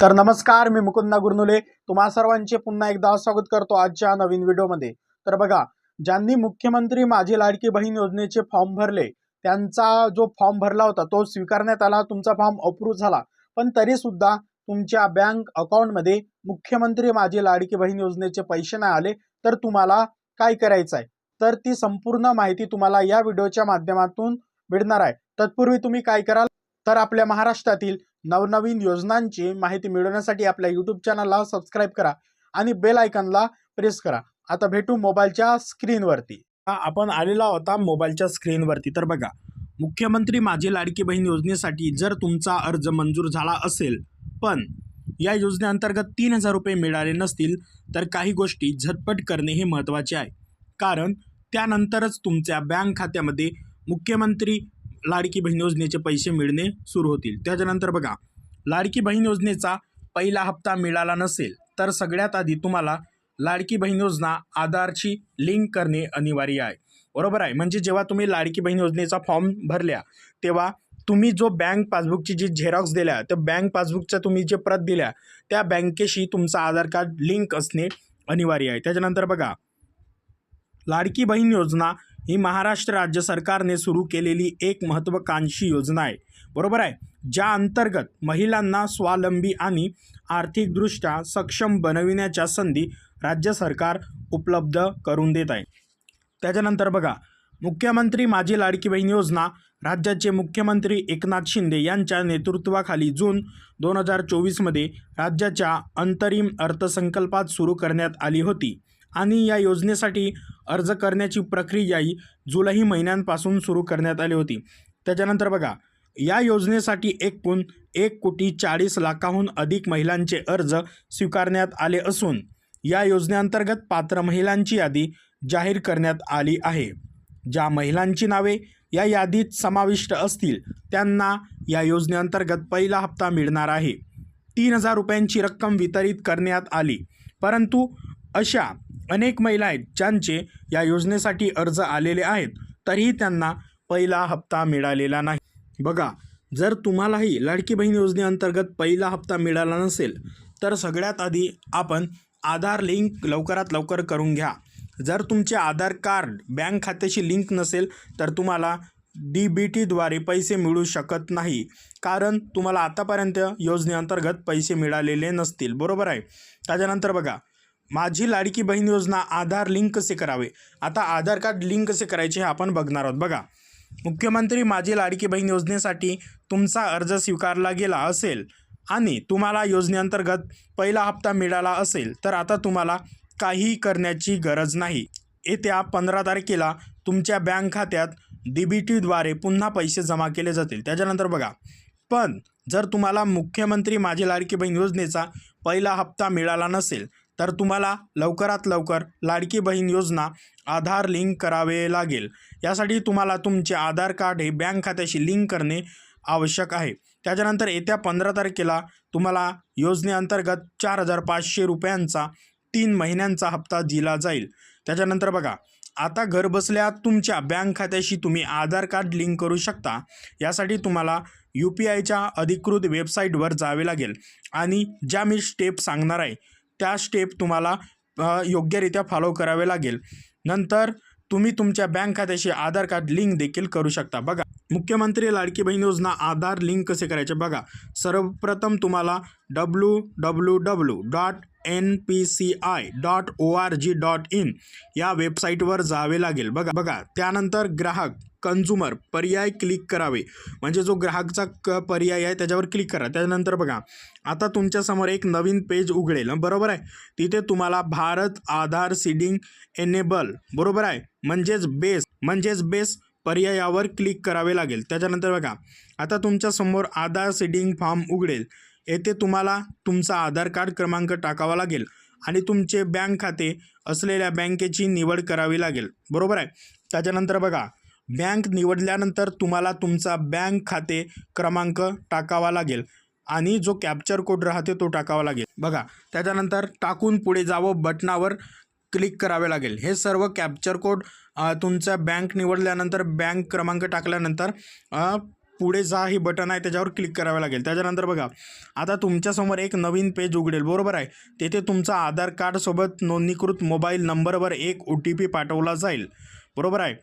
तर नमस्कार मी मुकुंदा गुरनुले. तुम्हा सर्वांचे पुन्हा एकदा स्वागत करतो आजच्या नवीन व्हिडिओमध्ये. तर बघा ज्यांनी मुख्यमंत्री माझी लाडकी बहीण योजनेचे फॉर्म भरले त्यांचा जो फॉर्म भरला होता तो स्वीकारण्यात आला तुमचा फॉर्म अप्रूव्ह झाला. पण तरी सुद्धा तुमच्या बँक अकाउंटमध्ये मुख्यमंत्री माझी लाडकी बहीण योजनेचे पैसे नाही आले तर तुम्हाला काय करायचं आहे तर ती संपूर्ण माहिती तुम्हाला या व्हिडिओच्या माध्यमातून मिळणार आहे. तत्पूर्वी तुम्ही काय कराल? तर आपल्या महाराष्ट्रातील नवनवीन योजनांची माहिती मिळवण्यासाठी आपल्या यूट्यूब चॅनलला सबस्क्राईब करा आणि बेल आयकनला प्रेस करा. आता भेटू मोबाईलच्या स्क्रीनवरती आपण आलेला होता मोबाईलच्या स्क्रीनवरती तर बघा मुख्यमंत्री माझी लाडकी बहीण योजनेसाठी जर तुमचा अर्ज मंजूर झाला असेल पण या योजनेअंतर्गत तीन हजार रुपये मिळाले नसतील तर काही गोष्टी झटपट करणे हे महत्त्वाचे आहे. कारण त्यानंतरच तुमच्या बँक खात्यामध्ये मुख्यमंत्री लाडकी बहीण योजनेचे पैसे मिळणे सुरू होतील. त्याच्यानंतर बघा लाडकी बहीण योजनेचा पहिला हप्ता मिळाला नसेल तर सगळ्यात आधी तुम्हाला लाडकी बहीण योजना आधारची लिंक करणे अनिवार्य आहे. बरोबर आहे? म्हणजे जेव्हा तुम्ही लाडकी बहीण योजनेचा फॉर्म भरल्या तेव्हा तुम्ही जो बँक पासबुकची जी झेरॉक्स दिल्या त्या बँक पासबुकच्या तुम्ही जे प्रत दिल्या त्या बँकेशी तुमचा आधार कार्ड लिंक असणे अनिवार्य आहे. त्याच्यानंतर बघा लाडकी बहीण योजना ही महाराष्ट्र राज्य सरकारने सुरू केलेली एक महत्त्वाकांक्षी योजना आहे. बरोबर आहे? ज्या अंतर्गत महिलांना स्वावलंबी आणि आर्थिकदृष्ट्या सक्षम बनविण्याच्या संधी राज्य सरकार उपलब्ध करून देत आहे. त्याच्यानंतर बघा मुख्यमंत्री माझी लाडकी बहीण योजना राज्याचे मुख्यमंत्री एकनाथ शिंदे यांच्या नेतृत्वाखाली जून दोन हजार चोवीसमध्ये राज्याच्या अंतरिम अर्थसंकल्पात सुरू करण्यात आली होती. आणि या योजनेसाठी अर्ज करण्याची प्रक्रियाही जुलै महिन्यांपासून सुरू करण्यात आली होती. त्याच्यानंतर बघा या योजनेसाठी एकूण एक कोटी चाळीस लाखाहून अधिक महिलांचे अर्ज स्वीकारण्यात आले असून या योजनेअंतर्गत पात्र महिलांची यादी जाहीर करण्यात आली आहे. ज्या महिलांची नावे या यादीत समाविष्ट असतील त्यांना या योजनेअंतर्गत पहिला हप्ता मिळणार आहे. तीन हजार रुपयांची रक्कम वितरित करण्यात आली. परंतु अशा अनेक महिला आहेत ज्यांचे या योजनेसाठी अर्ज आलेले आहेत तरीही त्यांना पहिला हप्ता मिळालेला नाही. बघा जर तुम्हालाही लाडकी बहीण योजनेअंतर्गत पहिला हप्ता मिळाला नसेल तर सगळ्यात आधी आपण आधार लिंक लवकरात लवकर करून घ्या. जर तुमचे आधार कार्ड बँक खात्याशी लिंक नसेल तर तुम्हाला डी बी टीद्वारे पैसे मिळू शकत नाही कारण तुम्हाला आतापर्यंत योजनेअंतर्गत पैसे मिळालेले नसतील. बरोबर आहे? त्याच्यानंतर बघा माझी लाडकी बहीण योजना आधार लिंक कसे करावे? आता आधार कार्ड लिंक कसे करायचे हे आपण बघणार आहोत. बघा मुख्यमंत्री माझी लाडकी बहीण योजनेसाठी तुमचा अर्ज स्वीकारला गेला असेल आणि तुम्हाला योजनेअंतर्गत पहिला हप्ता मिळाला असेल तर आता तुम्हाला काही करण्याची गरज नाही. येत्या पंधरा तारखेला तुमच्या बँक खात्यात डी बी टीद्वारे पुन्हा पैसे जमा केले जातील. त्याच्यानंतर बघा पण जर तुम्हाला मुख्यमंत्री माझी लाडकी बहीण योजनेचा पहिला हप्ता मिळाला नसेल तर तुम्हाला लवकरात लवकर लाडकी बहीण योजना आधार लिंक करावे लागेल. यासाठी तुम्हाला तुमचे आधार कार्ड हे बँक खात्याशी लिंक करणे आवश्यक आहे. त्याच्यानंतर येत्या पंधरा तारखेला तुम्हाला योजनेअंतर्गत चार हजार पाचशे रुपयांचा तीन महिन्यांचा हप्ता दिला जाईल. त्याच्यानंतर बघा आता घरबसल्या तुमच्या बँक खात्याशी तुम्ही आधार कार्ड लिंक करू शकता. यासाठी तुम्हाला यू पी आयच्या अधिकृत वेबसाईटवर जावे लागेल. आणि ज्या मी स्टेप सांगणार आहे त्या स्टेप तुम्हाला योग्यरित्या फॉलो करावे लागेल. नंतर तुम्ही तुमच्या बँक खात्याशी आधार कार्ड लिंक देखील करू शकता. बघा मुख्यमंत्री लाडकी बहीण योजना आधार लिंक कसे करायचे बघा. सर्वप्रथम तुम्हाला W W W dot N P C I dot O R G dot in या वेबसाईटवर जावे लागेल. बघा बघा त्यानंतर ग्राहक. कन्झ्युमर पर्याय क्लिक करावे. म्हणजे जो ग्राहकचा क पर्याय आहे त्याच्यावर क्लिक करा. त्यानंतर बघा आता तुमच्यासमोर एक नवीन पेज उघडेल. बरोबर आहे? तिथे तुम्हाला भारत आधार सीडिंग एनेबल बरोबर आहे? म्हणजेच बेस म्हणजेच बेस पर्यायावर क्लिक करावे लागेल. त्याच्यानंतर बघा आता तुमच्यासमोर आधार सीडिंग फॉर्म उघडेल. येथे तुम्हाला तुमचा आधार कार्ड क्रमांक टाकावा लागेल आणि तुमचे बँक खाते असलेल्या बँकेची निवड करावी लागेल. बरोबर आहे? त्याच्यानंतर बघा बँक निवडल्यानंतर तुम्हाला तुमचा बँक खाते क्रमांक टाकावा लागेल आणि जो कॅप्चर कोड राहते तो टाकावा लागेल. बघा त्याच्यानंतर टाकून पुढे जावं बटनावर क्लिक करावे लागेल. हे सर्व कॅप्चर कोड तुमचा बँक निवडल्यानंतर बँक क्रमांक टाकल्यानंतर पुढे जा हे बटन आहे त्याच्यावर क्लिक करावे लागेल. त्याच्यानंतर बघा आता तुमच्यासमोर एक नवीन पेज उघडेल. बरोबर आहे? तेथे तुमचा आधार कार्डसोबत नोंदणीकृत मोबाईल नंबरवर एक ओ टी पी पाठवला जाईल. बरोबर आहे?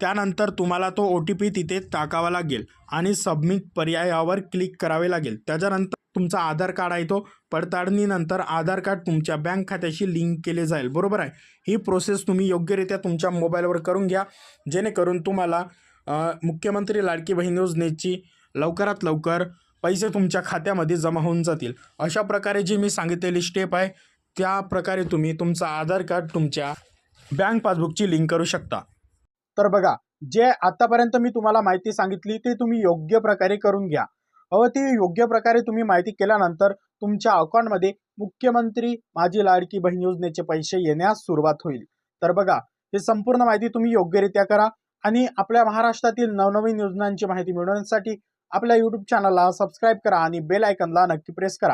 त्यानंतर तुम्हाला तो ओ टी पी तिथे टाकावा लागेल आणि सबमिट पर्यायावर क्लिक करावे लागेल. त्याच्यानंतर तुमचा आधार कार्ड आहे तो. पडताळणीनंतर आधार कार्ड तुमच्या बँक खात्याशी लिंक केले जाईल. बरोबर आहे? ही प्रोसेस तुम्ही योग्यरित्या तुमच्या मोबाईलवर करून घ्या. जेणेकरून तुम्हाला मुख्यमंत्री लाडकी बहीण योजनेची लवकरात लवकर पैसे तुमच्या खात्यामध्ये जमा होऊन जातील. अशा प्रकारे जी मी सांगितलेली स्टेप आहे त्या प्रकारे तुम्ही तुमचा आधार कार्ड तुमच्या बँक पासबुकची लिंक करू शकता. तर बघा जे आतापर्यंत मी तुम्हाला माहिती सांगितली ते तुम्ही योग्य प्रकारे करून घ्या. अहो ती योग्य प्रकारे तुम्ही माहिती केल्यानंतर तुमच्या अकाउंटमध्ये मुख्यमंत्री माझी लाडकी बहीण योजनेचे पैसे येण्यास सुरुवात होईल. तर बघा ही संपूर्ण माहिती तुम्ही योग्यरित्या करा आणि आपल्या महाराष्ट्रातील नवनवीन योजनांची माहिती मिळवण्यासाठी आपल्या यूट्यूब चॅनलला सबस्क्राईब करा आणि बेल आयकनला नक्की प्रेस करा.